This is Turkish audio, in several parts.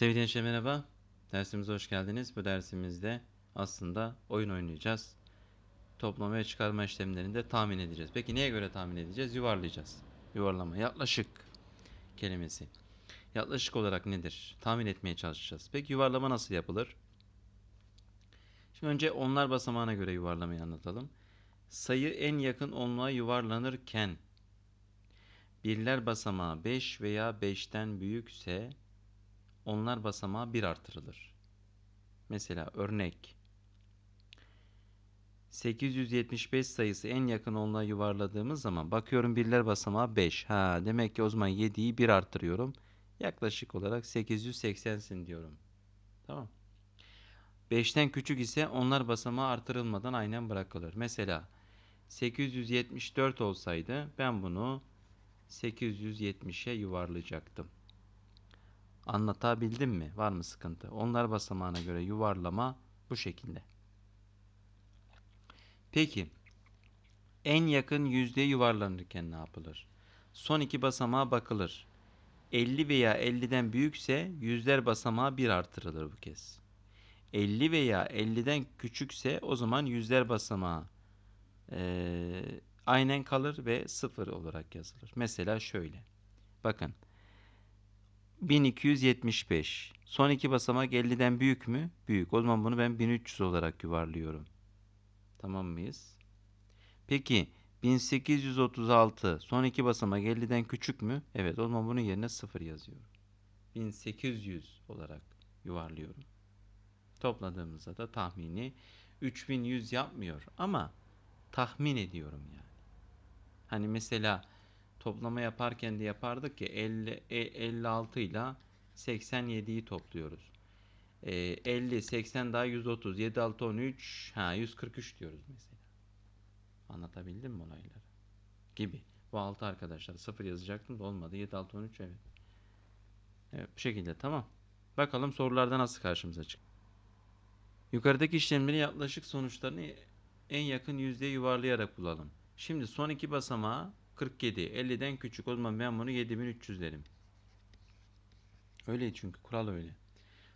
Sevgili gençler merhaba. Dersimize hoş geldiniz. Bu dersimizde aslında oyun oynayacağız. Toplama ve çıkarma işlemlerini de tahmin edeceğiz. Peki neye göre tahmin edeceğiz? Yuvarlayacağız. Yuvarlama. Yaklaşık kelimesi. Yaklaşık olarak nedir? Tahmin etmeye çalışacağız. Peki yuvarlama nasıl yapılır? Şimdi önce onlar basamağına göre yuvarlamayı anlatalım. Sayı en yakın onluğa yuvarlanırken birler basamağı 5 veya 5'ten büyükse onlar basamağı 1 artırılır. Mesela örnek 875 sayısı en yakın onluğa yuvarladığımız zaman bakıyorum birler basamağı 5. Ha demek ki o zaman 7'yi 1 artırıyorum. Yaklaşık olarak 880'sin diyorum. Tamam. 5'ten küçük ise onlar basamağı artırılmadan aynen bırakılır. Mesela 874 olsaydı ben bunu 870'e yuvarlayacaktım. Anlatabildim mi? Var mı sıkıntı? Onlar basamağına göre yuvarlama bu şekilde. Peki en yakın yüzdeye yuvarlanırken ne yapılır? Son iki basamağa bakılır. 50 veya 50'den büyükse yüzler basamağı 1 artırılır bu kez. 50 veya 50'den küçükse o zaman yüzler basamağı eee, aynen kalır ve 0 olarak yazılır. Mesela şöyle. Bakın. 1275. Son iki basamak 50'den büyük mü? Büyük. O zaman bunu ben 1300 olarak yuvarlıyorum. Tamam mıyız? Peki 1836 son iki basamak 50'den küçük mü? Evet o zaman bunun yerine 0 yazıyorum. 1800 olarak yuvarlıyorum. Topladığımızda da tahmini 3100 yapmıyor ama tahmin ediyorum yani. Hani mesela toplama yaparken de yapardık ki 50, e- 56 ile 87'yi topluyoruz. Ee, 50, 80 daha 130, 7, 6, 13, ha 143 diyoruz mesela. Anlatabildim mi olayları? Gibi. Bu 6 arkadaşlar. 0 yazacaktım da olmadı. 7, 6, 13 evet. Evet bu şekilde tamam. Bakalım sorularda nasıl karşımıza çık. Yukarıdaki işlemleri yaklaşık sonuçlarını en yakın yüzdeye yuvarlayarak bulalım. Şimdi son iki basamağı 47. 50'den küçük. O zaman ben bunu 7300 derim. Öyle çünkü kural öyle.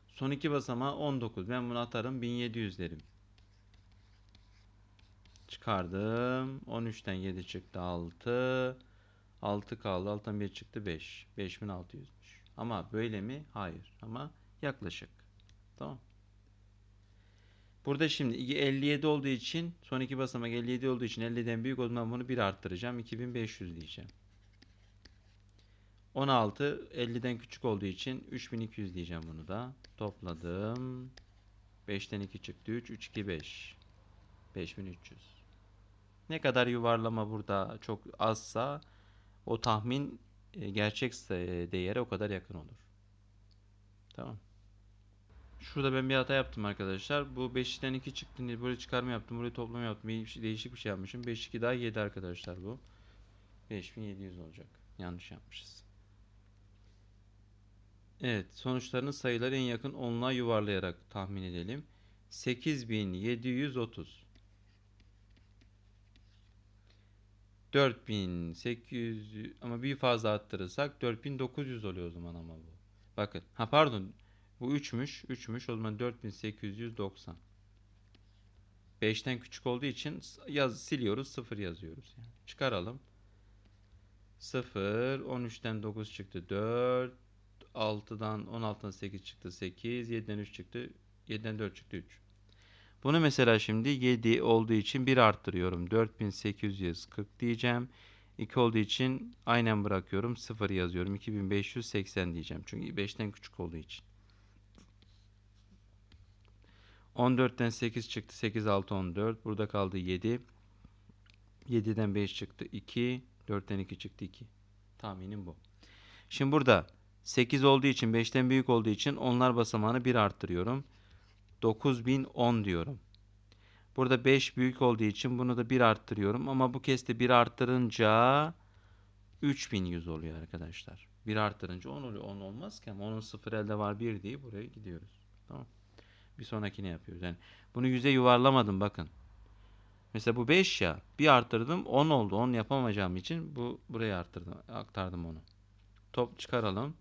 Son iki basamağı 19. Ben bunu atarım 1700 derim. Çıkardım. 13'ten 7 çıktı 6. 6 kaldı. 6'dan 1 çıktı 5. 5600'müş. Ama böyle mi? Hayır. Ama yaklaşık. Tamam. Burada şimdi 57 olduğu için son iki basamak 57 olduğu için 50'den büyük o zaman bunu 1 arttıracağım. 2500 diyeceğim. 16 50'den küçük olduğu için 3200 diyeceğim bunu da. Topladım. 5'ten 2 çıktı 3. 3 2 5. 5300. Ne kadar yuvarlama burada çok azsa o tahmin e, gerçek e, değere o kadar yakın olur. Tamam. Şurada ben bir hata yaptım arkadaşlar. Bu 5'ten 2 çıktı. diye çıkarma yaptım. Burayı toplama yaptım. Bir şey, değişik bir şey yapmışım. 5 2 daha 7 arkadaşlar bu. 5700 olacak. Yanlış yapmışız. Evet. Sonuçlarını sayıları en yakın onluğa yuvarlayarak tahmin edelim. 8730 4800 ama bir fazla arttırırsak 4900 oluyor o zaman ama bu. Bakın. Ha pardon. Bu 3'müş. 3'müş. O zaman 4890. 5'ten küçük olduğu için yaz siliyoruz. 0 yazıyoruz. Yani. Çıkaralım. 0. 13'ten 9 çıktı. 4. 6'dan 16'dan 8 çıktı. 8. 7'den 3 çıktı. 7'den 4 çıktı. 3. Bunu mesela şimdi 7 olduğu için 1 arttırıyorum. 4840 diyeceğim. 2 olduğu için aynen bırakıyorum. 0 yazıyorum. 2580 diyeceğim. Çünkü 5'ten küçük olduğu için. 14'ten 8 çıktı. 8, 6, 14. Burada kaldı 7. 7'den 5 çıktı. 2. 4'ten 2 çıktı. 2. Tahminim bu. Şimdi burada 8 olduğu için 5'ten büyük olduğu için onlar basamağını 1 arttırıyorum. 9010 diyorum. Burada 5 büyük olduğu için bunu da 1 arttırıyorum. Ama bu kez de 1 arttırınca 3100 oluyor arkadaşlar. 1 arttırınca 10 oluyor. 10 olmaz ki ama onun 0 elde var 1 diye buraya gidiyoruz. Tamam. Bir sonrakine yapıyoruz. Yani bunu yüze yuvarlamadım bakın. Mesela bu 5 ya. Bir arttırdım 10 oldu. 10 yapamayacağım için bu buraya arttırdım. Aktardım onu. Top çıkaralım.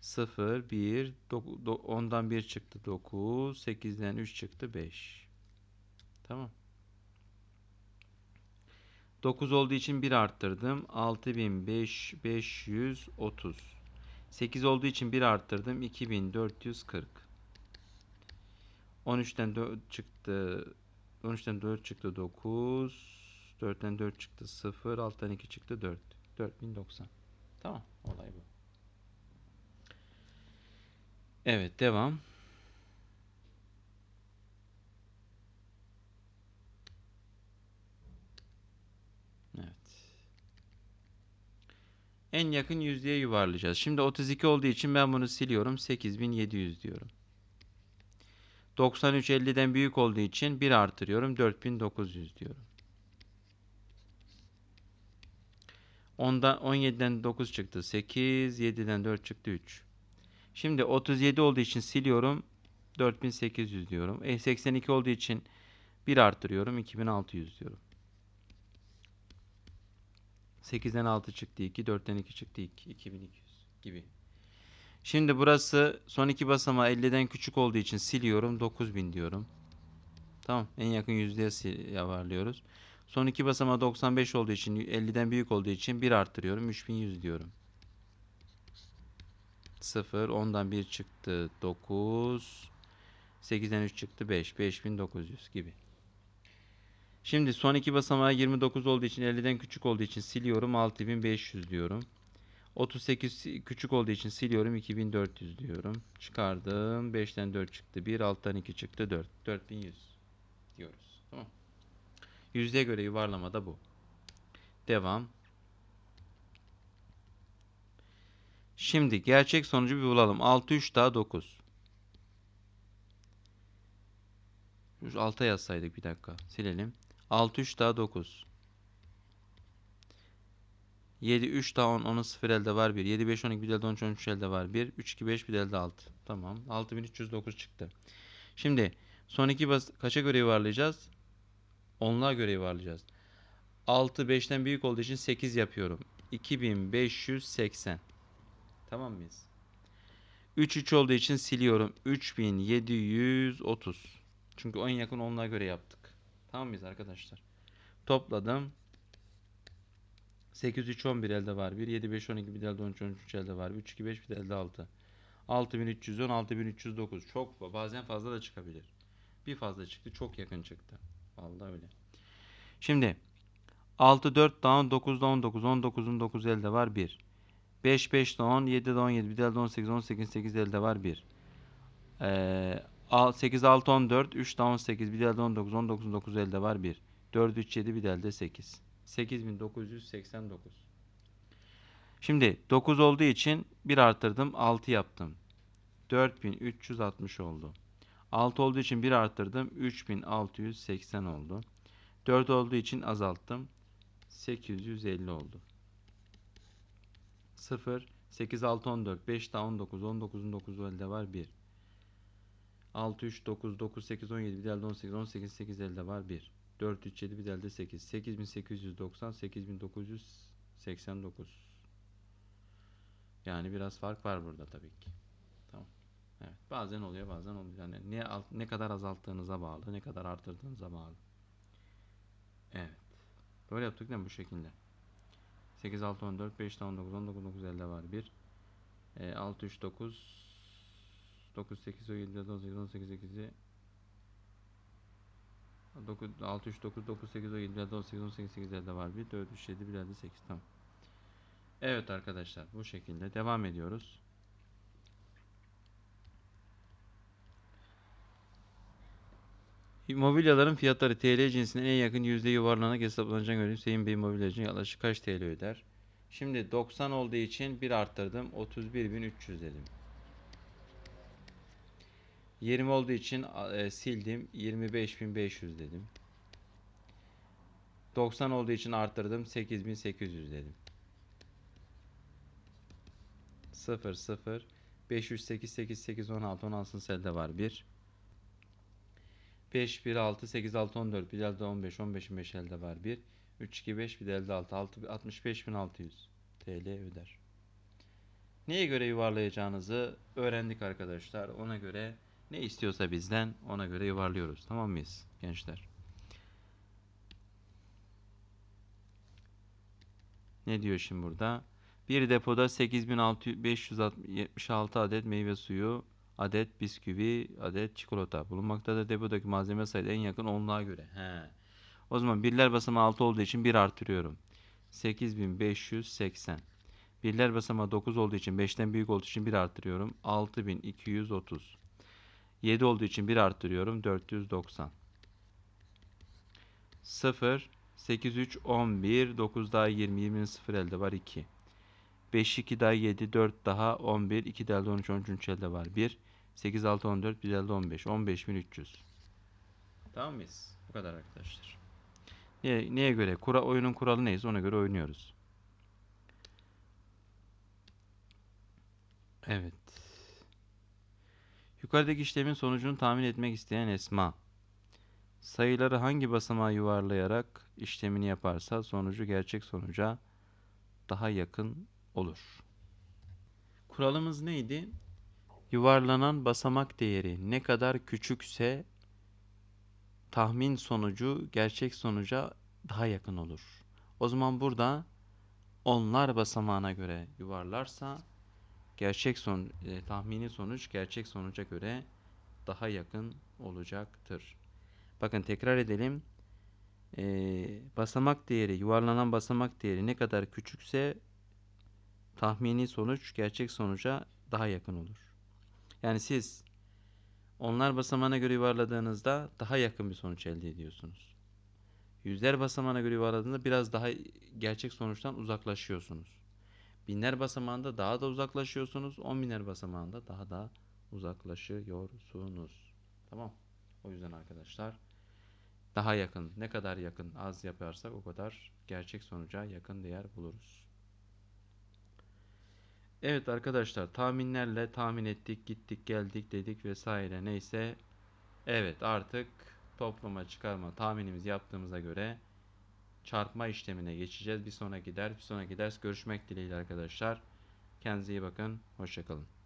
0, 1, 10'dan 1 çıktı 9, 8'den 3 çıktı 5. Tamam. 9 olduğu için 1 arttırdım. 6530. 8 olduğu için 1 arttırdım. 2440. 13'ten 4 çıktı. 13'ten 4 çıktı 9. 4'ten 4 çıktı 0. 6'dan 2 çıktı 4. 4090. Tamam. Olay bu. Evet. Devam. Evet. En yakın yüzdeye yuvarlayacağız. Şimdi 32 olduğu için ben bunu siliyorum. 8700 diyorum. 93 50'den büyük olduğu için 1 artırıyorum. 4900 diyorum. 10'dan 17'den 9 çıktı. 8, 7'den 4 çıktı 3. Şimdi 37 olduğu için siliyorum. 4800 diyorum. E 82 olduğu için 1 artırıyorum. 2600 diyorum. 8'den 6 çıktı 2, 4'ten 2 çıktı 2, 2200 gibi. Şimdi burası son iki basamağı 50'den küçük olduğu için siliyorum. 9000 diyorum. Tamam. En yakın yüzdeye yavarlıyoruz. Son iki basamağı 95 olduğu için 50'den büyük olduğu için 1 arttırıyorum. 3100 diyorum. 0. 10'dan 1 çıktı. 9. 8'den 3 çıktı. 5. 5900 gibi. Şimdi son iki basamağı 29 olduğu için 50'den küçük olduğu için siliyorum. 6500 diyorum. 38 küçük olduğu için siliyorum. 2400 diyorum. Çıkardım. 5'ten 4 çıktı. 1. 6'dan 2 çıktı. 4. 4100 diyoruz. Tamam. Yüzdeye göre yuvarlama da bu. Devam. Şimdi gerçek sonucu bir bulalım. 6 3 daha 9. 6'a yazsaydık bir dakika. Silelim. 6 3 daha 9. 7 3 daha 10 10'un 0 elde var 1. 7 5 12 bir elde 13 13 elde var 1. 3 2 5 bir elde 6. Tamam. 6309 çıktı. Şimdi son iki bas kaça göre yuvarlayacağız? Onluğa göre yuvarlayacağız. 6 5'ten büyük olduğu için 8 yapıyorum. 2580. Tamam mıyız? 3 3 olduğu için siliyorum. 3730. Çünkü en yakın onluğa göre yaptık. Tamam mıyız arkadaşlar? Topladım. 8 3 11 elde var. 1 7 5 12 bir elde 13 13 elde var. 3 2 5 bir elde 6. 6310 6309. Çok bazen fazla da çıkabilir. Bir fazla çıktı. Çok yakın çıktı. Vallahi öyle. Şimdi 6 4 daha 10 9 da 19 19'un 9 elde var 1. 5 5 de 10 7 de 17 bir de elde 18 18 8 elde var 1. Ee, 8 6 14 3 de 18 bir de elde 19 19'un 9 elde var 1. 4 3 7 bir de elde 8. 8989. Şimdi 9 olduğu için 1 arttırdım 6 yaptım. 4360 oldu. 6 olduğu için 1 arttırdım 3680 oldu. 4 olduğu için azalttım. 850 oldu. 0 8 6 14 5 daha 19 19'un 9'u elde var 1. 6 3 9 9 8 17 bir de elde 18 18 8 elde var 1. 4 3 7 bir de elde 8 8890 8989. Yani biraz fark var burada tabii ki. Tamam. Evet. Bazen oluyor, bazen olmuyor. Yani ne ne kadar azalttığınıza bağlı, ne kadar arttırdığınıza bağlı. Evet. Böyle yaptık değil mi bu şekilde? 8 6 14 5 19 19 9 elde var 1. E, 6 3 9 9 8 17 18 18 8'i 9 6 3 9 9 8 17 18 18 8 elde var 1 4 3 7 1 elde 8 tamam. Evet arkadaşlar bu şekilde devam ediyoruz. Mobilyaların fiyatları TL cinsine en yakın yüzde yuvarlanarak hesaplanacak göre Hüseyin Bey mobilyacı yaklaşık kaç TL öder? Şimdi 90 olduğu için bir arttırdım. 31.300 dedim. 20 olduğu için e, sildim. 25.500 dedim. 90 olduğu için arttırdım. 8800 dedim. 0 0 508 8 8 16 16 selde var 1 5 1 6 8 6 14 bir elde 15 15 5 elde var 1 3 2 5 bir elde 6 6 65600 TL öder. Neye göre yuvarlayacağınızı öğrendik arkadaşlar. Ona göre ne istiyorsa bizden ona göre yuvarlıyoruz. Tamam mıyız gençler? Ne diyor şimdi burada? Bir depoda 8576 adet meyve suyu, adet bisküvi, adet çikolata bulunmaktadır. Depodaki malzeme sayısı en yakın onluğa göre. He. O zaman birler basamağı 6 olduğu için 1 artırıyorum. 8580. Birler basamağı 9 olduğu için 5'ten büyük olduğu için 1 artırıyorum. 6230. 7 olduğu için 1 artırıyorum. 490. 0 8 3 11 9 daha 20 20'nin 0 elde var 2. 5 2 daha 7 4 daha 11 2 de elde 13 13 elde var 1. 8 6 14 1 elde 15 15300. Tamam mıyız? Bu kadar arkadaşlar. Neye, neye göre? Kura, oyunun kuralı neyse ona göre oynuyoruz. Evet. Yukarıdaki işlemin sonucunu tahmin etmek isteyen Esma. Sayıları hangi basamağa yuvarlayarak işlemini yaparsa sonucu gerçek sonuca daha yakın olur. Kuralımız neydi? Yuvarlanan basamak değeri ne kadar küçükse tahmin sonucu gerçek sonuca daha yakın olur. O zaman burada onlar basamağına göre yuvarlarsa gerçek son e, tahmini sonuç gerçek sonuca göre daha yakın olacaktır. Bakın tekrar edelim. Ee, basamak değeri, yuvarlanan basamak değeri ne kadar küçükse tahmini sonuç gerçek sonuca daha yakın olur. Yani siz onlar basamağına göre yuvarladığınızda daha yakın bir sonuç elde ediyorsunuz. Yüzler basamağına göre yuvarladığında biraz daha gerçek sonuçtan uzaklaşıyorsunuz. Binler basamağında daha da uzaklaşıyorsunuz. On binler basamağında daha da uzaklaşıyorsunuz. Tamam. O yüzden arkadaşlar daha yakın. Ne kadar yakın az yaparsak o kadar gerçek sonuca yakın değer buluruz. Evet arkadaşlar tahminlerle tahmin ettik, gittik, geldik dedik vesaire neyse. Evet artık toplama, çıkarma tahminimizi yaptığımıza göre çarpma işlemine geçeceğiz. Bir sonraki ders, bir sonraki ders görüşmek dileğiyle arkadaşlar. Kendinize iyi bakın. Hoşçakalın.